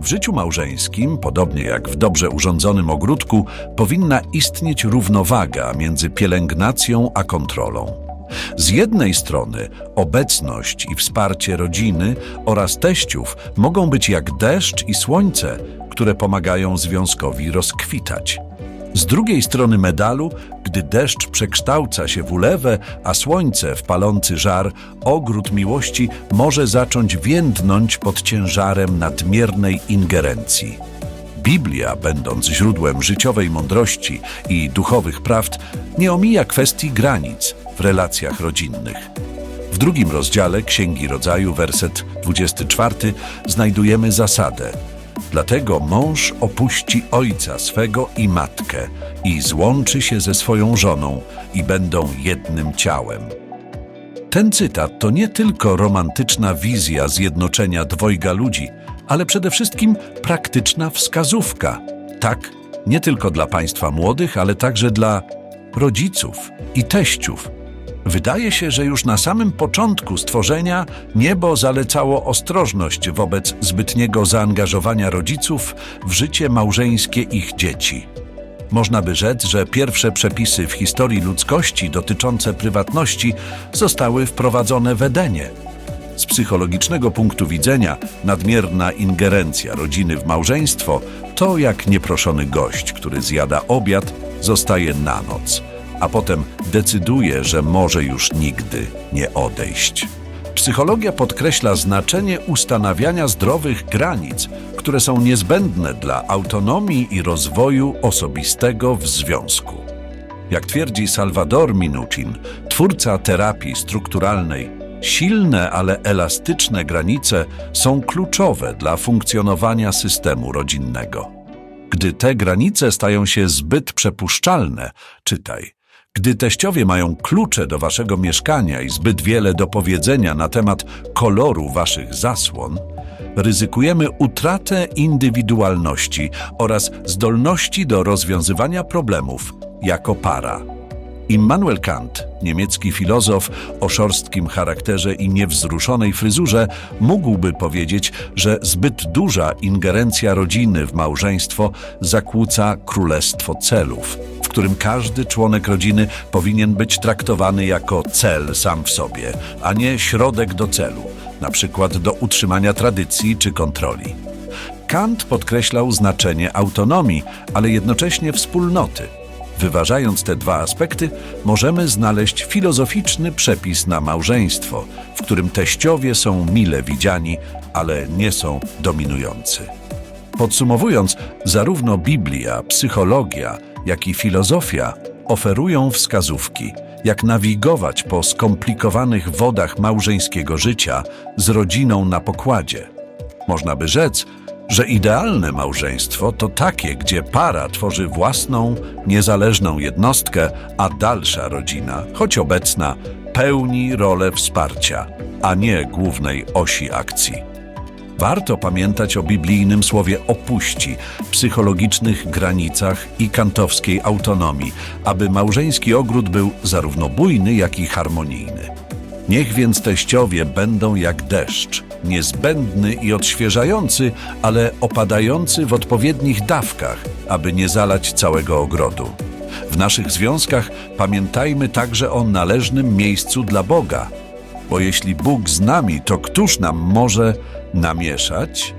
W życiu małżeńskim, podobnie jak w dobrze urządzonym ogródku, powinna istnieć równowaga między pielęgnacją a kontrolą. Z jednej strony obecność i wsparcie rodziny oraz teściów mogą być jak deszcz i słońce, które pomagają związkowi rozkwitać. Z drugiej strony medalu, gdy deszcz przekształca się w ulewę, a słońce w palący żar, ogród miłości może zacząć więdnąć pod ciężarem nadmiernej ingerencji. Biblia, będąc źródłem życiowej mądrości i duchowych prawd, nie omija kwestii granic w relacjach rodzinnych. W drugim rozdziale Księgi Rodzaju, werset 24, znajdujemy zasadę. Dlatego mąż opuści ojca swego i matkę i złączy się ze swoją żoną i będą jednym ciałem. Ten cytat to nie tylko romantyczna wizja zjednoczenia dwojga ludzi, ale przede wszystkim praktyczna wskazówka. Tak, nie tylko dla państwa młodych, ale także dla rodziców i teściów. Wydaje się, że już na samym początku stworzenia niebo zalecało ostrożność wobec zbytniego zaangażowania rodziców w życie małżeńskie ich dzieci. Można by rzec, że pierwsze przepisy w historii ludzkości dotyczące prywatności zostały wprowadzone w Edenie. Z psychologicznego punktu widzenia nadmierna ingerencja rodziny w małżeństwo to jak nieproszony gość, który zjada obiad, zostaje na noc, a potem decyduje, że może już nigdy nie odejść. Psychologia podkreśla znaczenie ustanawiania zdrowych granic, które są niezbędne dla autonomii i rozwoju osobistego w związku. Jak twierdzi Salvador Minuchin, twórca terapii strukturalnej, silne, ale elastyczne granice są kluczowe dla funkcjonowania systemu rodzinnego. Gdy te granice stają się zbyt przepuszczalne, czytaj, gdy teściowie mają klucze do waszego mieszkania i zbyt wiele do powiedzenia na temat koloru waszych zasłon, ryzykujemy utratę indywidualności oraz zdolności do rozwiązywania problemów jako para. Immanuel Kant, niemiecki filozof o szorstkim charakterze i niewzruszonej fryzurze, mógłby powiedzieć, że zbyt duża ingerencja rodziny w małżeństwo zakłóca królestwo celów, którym każdy członek rodziny powinien być traktowany jako cel sam w sobie, a nie środek do celu, na przykład do utrzymania tradycji czy kontroli. Kant podkreślał znaczenie autonomii, ale jednocześnie wspólnoty. Wyważając te dwa aspekty, możemy znaleźć filozoficzny przepis na małżeństwo, w którym teściowie są mile widziani, ale nie są dominujący. Podsumowując, zarówno Biblia, psychologia, jak i filozofia oferują wskazówki, jak nawigować po skomplikowanych wodach małżeńskiego życia z rodziną na pokładzie. Można by rzec, że idealne małżeństwo to takie, gdzie para tworzy własną, niezależną jednostkę, a dalsza rodzina, choć obecna, pełni rolę wsparcia, a nie głównej osi akcji. Warto pamiętać o biblijnym słowie opuści, psychologicznych granicach i kantowskiej autonomii, aby małżeński ogród był zarówno bujny, jak i harmonijny. Niech więc teściowie będą jak deszcz, niezbędny i odświeżający, ale opadający w odpowiednich dawkach, aby nie zalać całego ogrodu. W naszych związkach pamiętajmy także o należnym miejscu dla Boga, bo jeśli Bóg z nami, to któż nam może namieszać?